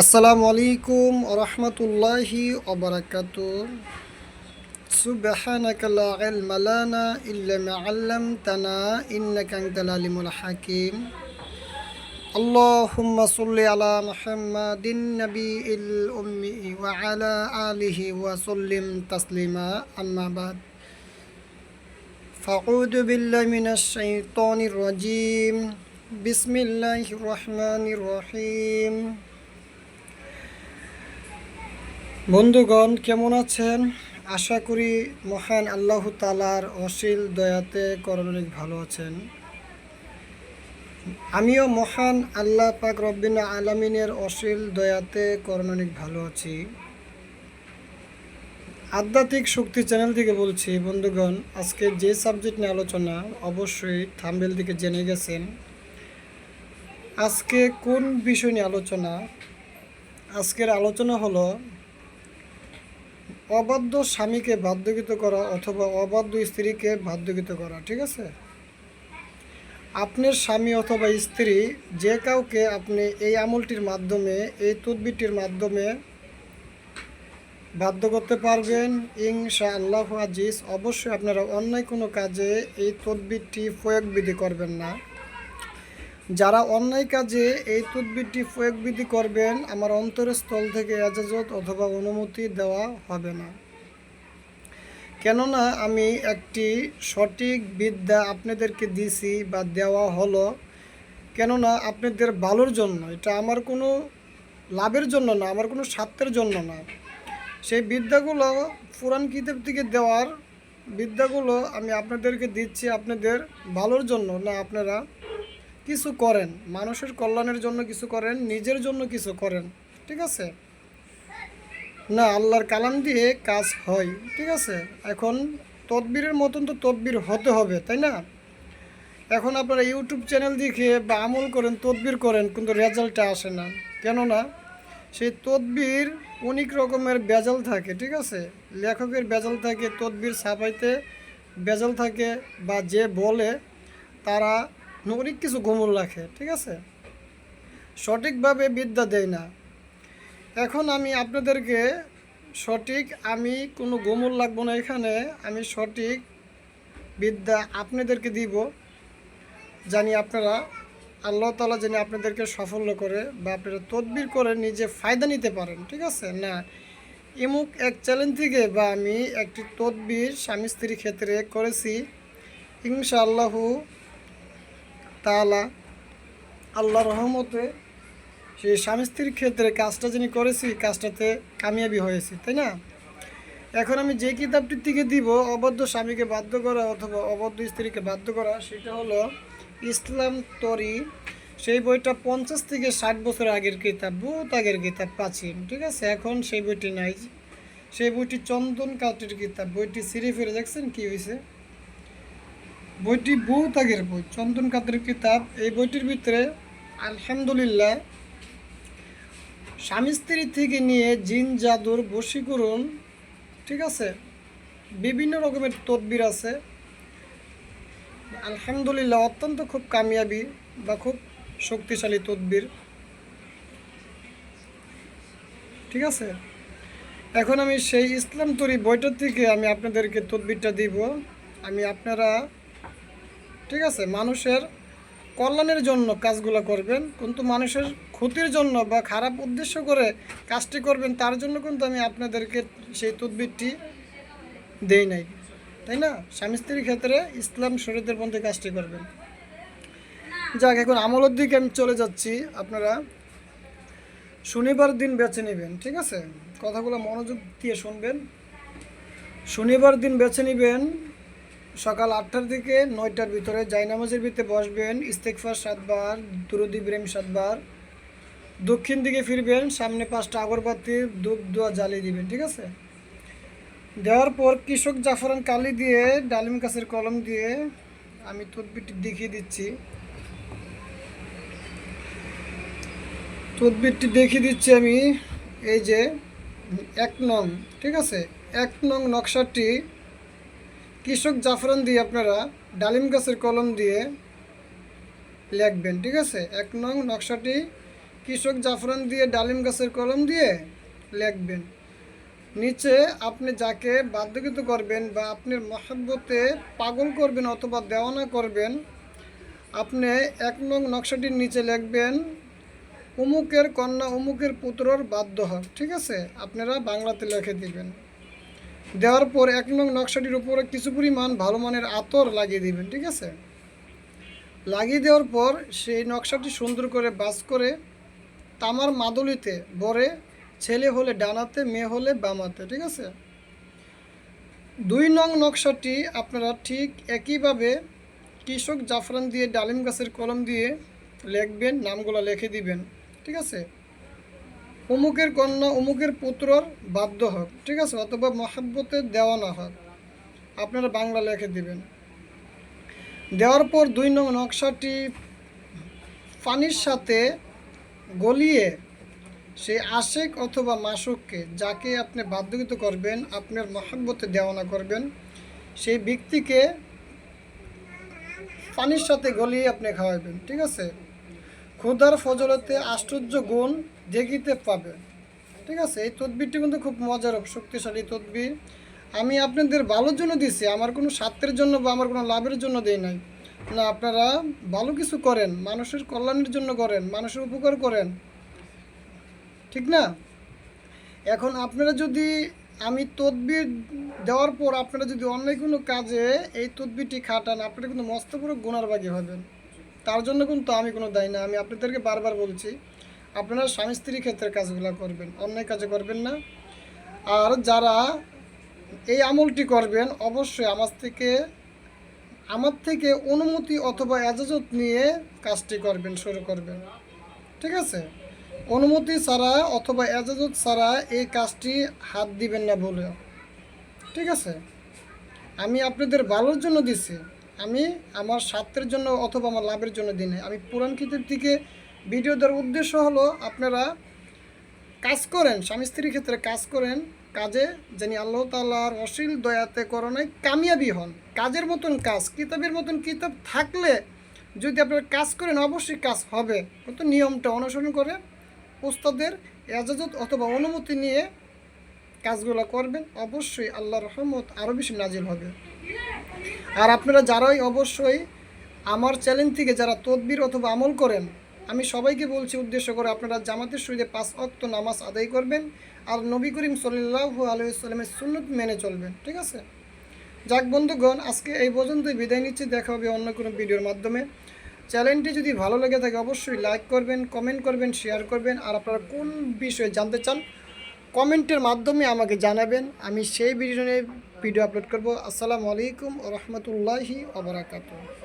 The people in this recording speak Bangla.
আসসালামু আলাইকুম রহমতুল্লাহি ওবরাকাত سبحانك لا علم لنا إلا ما علمتنا إنك أنت العليم الحكيم اللهم صل على محمد النبي الأمي وعلى آله وسلم تسليما أما بعد فأعوذ بالله من الشيطان الرجيم بسم الله الرحمن الرحيم বন্ধুগণ, কেমন আছেন? আশা করি মহান আল্লাহ তালার অশীল দয়াতে করণ অনেক ভালো আছেন। আমিও মহান আল্লাহ পাক রব্বিনা আলামিনের অশীল দয়াতে করণ অনেক ভালো আছি। আধ্যাত্মিক শক্তি চ্যানেল থেকে বলছি, বন্ধুগণ আজকে যে সাবজেক্ট নিয়ে আলোচনা, অবশ্যই থাম্বেল থেকে জেনে গেছেন। আজকে কোন বিষয় নিয়ে আলোচনা? আজকের আলোচনা হলো অবাধ্য স্বামীকে বাধ্যগত করা অথবা অবাধ্য স্ত্রীকে বাধ্যগত করা, ঠিক আছে? আপনার স্বামী অথবা স্ত্রী যে কাউকে আপনি এই আমলটির মাধ্যমে, এই তদবিরটির মাধ্যমে বাধ্য করতে পারবেন ইনশা আল্লাহ আজিজ, অবশ্যই আপনারা অন্যায় কোনো কাজে এই তদবিরটি প্রয়োগবিধি করবেন না। যারা অন্যায় কাজে এই তদবিরটি প্রয়োগবিধি করবেন, আমার অন্তরের স্থল থেকে এজাজত অথবা অনুমতি দেওয়া হবে না। কেননা, আমি একটি সঠিক বিদ্যা আপনাদেরকে দিছি বা দেওয়া হলো। কেননা, আপনাদের ভালোর জন্য, এটা আমার কোনো লাভের জন্য না, আমার কোনো স্বার্থের জন্য না। সেই বিদ্যাগুলো পুরাণ কিতাব থেকে দেওয়ার বিদ্যাগুলো আমি আপনাদেরকে দিচ্ছি আপনাদের ভালোর জন্য, না আপনারা কিছু করেন, মানুষের কল্যাণের জন্য কিছু করেন, নিজের জন্য কিছু করেন, ঠিক আছে? না, আল্লাহর কালাম দিয়ে কাজ হয়, ঠিক আছে? এখন তদবিরের মতন তো তদবির হতে হবে, তাই না? এখন আপনারা ইউটিউব চ্যানেল দেখে বা আমল করেন, তদবির করেন, কিন্তু রেজাল্টটা আসে না। কেননা, সেই তদবির অনেক রকমের বেজাল থাকে, ঠিক আছে? লেখকের বেজাল থাকে, তদবির ছাপাইতে বেজাল থাকে, বা যে বলে, তারা অনেক কিছু গোমল রাখে, ঠিক আছে? সঠিকভাবে বিদ্যা দেয় না। এখন আমি আপনাদেরকে সঠিক আমি কোনো গোমল লাগবো না এখানে, আমি সঠিক বিদ্যা আপনাদেরকে দিব, জানি আপনারা আল্লাহ তালা যেন আপনাদেরকে সাফল্য করে বা আপনারা তদবির করে নিজে ফায়দা নিতে পারেন, ঠিক আছে? না এমুক এক চ্যালেঞ্জ থেকে বা আমি একটি তদবির স্বামী স্ত্রীর ক্ষেত্রে করেছি, ইনশাআল্লাহু তালা আল্লাহ রহমতে সেই স্বামী স্ত্রীর ক্ষেত্রে কাজটা যিনি করেছি কাজটাতে কামিয়াবি হয়েছি, তাই না? এখন আমি যে কিতাবটির থেকে দিব অবদ্ধ স্বামীকে বাধ্য করা অথবা অবদ্ধ স্ত্রীকে বাধ্য করা, সেটা হলো ইসলাম তরি। সেই বইটা পঞ্চাশ থেকে ষাট বছর আগের কিতাব, বহুত আগের কিতাব, প্রাচীন, ঠিক আছে? এখন সেই বইটি নাই। সেই বইটি চন্দন কাঠের কিতাব, বইটি সিঁড়ে ফিরে দেখছেন কি হয়েছে বইটি বহুত আগের বই। চন্দন কাদের কিতাব, এই বইটির ভিতরে আলহামদুলিল্লাহ স্বামী স্ত্রী থেকে নিয়ে জিন, জাদুর বশীকরণ ঠিক আছে? বিভিন্ন রকমের তদবির আছে। আলহামদুলিল্লাহ অত্যন্ত খুব কামিয়াবি বা খুব শক্তিশালী তদবির। ঠিক আছে? এখন আমি সেই ইসলাম তরি বইটার থেকে আমি আপনাদেরকে তদবিরটা দিব। আমি আপনারা ঠিক আছে, মানুষের কল্যাণের জন্য কাজগুলো করবেন, কিন্তু মানুষের ক্ষতির জন্য বা খারাপ উদ্দেশ্য করে কাজটি করবেন, তার জন্য কিন্তু আমি আপনাদেরকে সেই তদবিরটি দেই নাই, তাই না? স্বামী স্ত্রীর ক্ষেত্রে ইসলাম শরীরের পন্থে কাজটি করবেন। যাক, এখন আমলের দিকে আমি চলে যাচ্ছি, আপনারা শনিবার দিন বেছে নেবেন, ঠিক আছে? কথাগুলো মনোযোগ দিয়ে শুনবেন। শনিবার দিন বেছে নেবেন সকাল আটটার দিকে নয়টার ভিতরে জায়নামাজের ভিতরে বসবেন ইস্তেকফার সাতবার, দুরুদি ব্রেম সাতবার। দক্ষিণ দিকে ফিরবেন, সামনে পাঁচটা আগরবাতি ধূপ দোয়া জ্বালিয়ে দিবেন, ঠিক আছে? দেওয়ার পর কৃষক জাফরান কালি দিয়ে ডালিম গাছের কলম দিয়ে আমি তদবিরটি দেখিয়ে দিচ্ছি। তদবিরটি দেখিয়ে দিচ্ছি আমি, এই যে এক নং, ঠিক আছে? এক নং নকশাটি কৃষক জাফরান দিয়ে আপনারা ডালিম গাছের কলম দিয়ে লিখবেন, ঠিক আছে? এক নং নকশাটি কৃষক জাফরান দিয়ে ডালিম গাছের কলম দিয়ে লিখবেন। নিচে আপনি যাকে বাধ্যকৃত করবেন বা আপনার মহাব্বতে পাগল করবেন অথবা দেওয়ানা করবেন, আপনি এক নং নকশাটির নিচে লিখবেন অমুকের কন্যা অমুকের পুত্রর বাধ্য হক ঠিক আছে? আপনারা বাংলাতে লিখে দিবেন। দেওয়ার পর এক নং নকশাটির উপরে কিছু পরিমাণ ভালো মানের আতর লাগিয়ে দিবেন, ঠিক আছে? লাগিয়ে দেওয়ার পর সেই নকশাটি সুন্দর করে বাস করে তামার মাদুলিতে বরে ছেলে হলে ডানাতে, মেয়ে হলে বামাতে, ঠিক আছে? দুই নং নকশাটি আপনারা ঠিক একইভাবে কৃষক জাফরান দিয়ে ডালিম গাছের কলম দিয়ে লিখবেন, নামগুলো লিখে দিবেন, ঠিক আছে? অমুকের কন্যা অমুকের পুত্রর বাধ্য হোক, ঠিক আছে? অথবা মহাব্বতে দেওয়া না হোক। আপনারা বাংলা লিখে দিবেন। দেওয়ার পর দুই নং নকশাটি পানির সাথে গলিয়ে সেই আশেক অথবা মাসুককে যাকে আপনি বাধ্যকৃত করবেন, আপনার মহাব্বতে দেওয়ানা করবেন, সেই ব্যক্তিকে পানির সাথে গলিয়ে আপনি খাওয়াবেন, ঠিক আছে? ক্ষুধার ফজলতে আশ্চর্য গুণ দেখিতে পাবে। ঠিক আছে? এই তদবিরটি কিন্তু খুব মজার শক্তিশালী তদবির। আমি আপনাদের ভালোর জন্য দিছি আমার কোনো স্বার্থের জন্য বা আমার কোনো লাভের জন্য দেই নাই। না, আপনারা ভালো কিছু করেন, মানুষের কল্যাণের জন্য করেন, মানুষের উপকার করেন। ঠিক না? এখন আপনারা যদি আমি তদবির দেওয়ার পর আপনারা যদি অন্য কোনো কাজে এই তদবিরটি খাটান, আপনারা কিন্তু মস্ত বড় গুণার বাগী হবেন। তার জন্য কিন্তু আমি কোনো দায়ী না, আমি আপনাদেরকে বারবার বলছি আপনারা স্বামী স্ত্রীর ক্ষেত্রে কাজগুলো করবেন অন্যায় কাজে করবেন না। আর যারা এই আমলটি করবেন, অবশ্যই আমার থেকে আমার থেকে অনুমতি অথবা এজাজত নিয়ে কাজটি করবেন, শুরু করবেন। ঠিক আছে? অনুমতি ছাড়া অথবা এজাজত ছাড়া এই কাজটি হাত দিবেন না বলে। ঠিক আছে? আমি আপনাদের ভালোর জন্য দিছি। আমি আমার স্বার্থের জন্য অথবা আমার লাভের জন্য দিই নাই। আমি পুরাণ কিতাব থেকে ভিডিও দেওয়ার উদ্দেশ্য হলো আপনারা কাজ করেন, স্বামী স্ত্রীর ক্ষেত্রে কাজ করেন কাজে জানি আল্লাহ তাল্লাহর অশীল দয়াতে করোনায় কামিয়াবি হন। কাজের মতন কাজ, কিতাবের মতন কিতাব থাকলে যদি আপনারা কাজ করেন, অবশ্যই কাজ হবে। কিন্তু নিয়মটা অনুসরণ করে ওস্তাদের এজাজত অথবা অনুমতি নিয়ে কাজগুলো করবেন। অবশ্যই আল্লাহ রহমত আরও বেশি নাজিল হবে। আর আপনারা যারাই অবশ্যই আমার চ্যালেঞ্জ থেকে যারা তদবির অথবা আমল করেন আমি সবাইকে বলছি উদ্দেশ্য করে আপনারা জামাতের সহিতে পাঁচ অক্ত নামাজ আদায় করবেন আর নবী করিম সাল্লাহ আলহিসাল্লামের সুন্নত মেনে চলবেন, ঠিক আছে? যাক বন্ধুগণ, আজকে এই পর্যন্তই বিদায় নিচ্ছি, দেখা হবে অন্য কোনো ভিডিওর মাধ্যমে। চ্যানেলটি যদি ভালো লেগে থাকে অবশ্যই লাইক করবেন, কমেন্ট করবেন, শেয়ার করবেন, আর আপনারা কোন বিষয়ে জানতে চান কমেন্টের মাধ্যমে আমাকে জানাবেন। আমি সেই ভিডিও নিয়ে ভিডিও আপলোড করব। আসসালামু আলাইকুম রহমতুল্লাহি ওবরাকাতু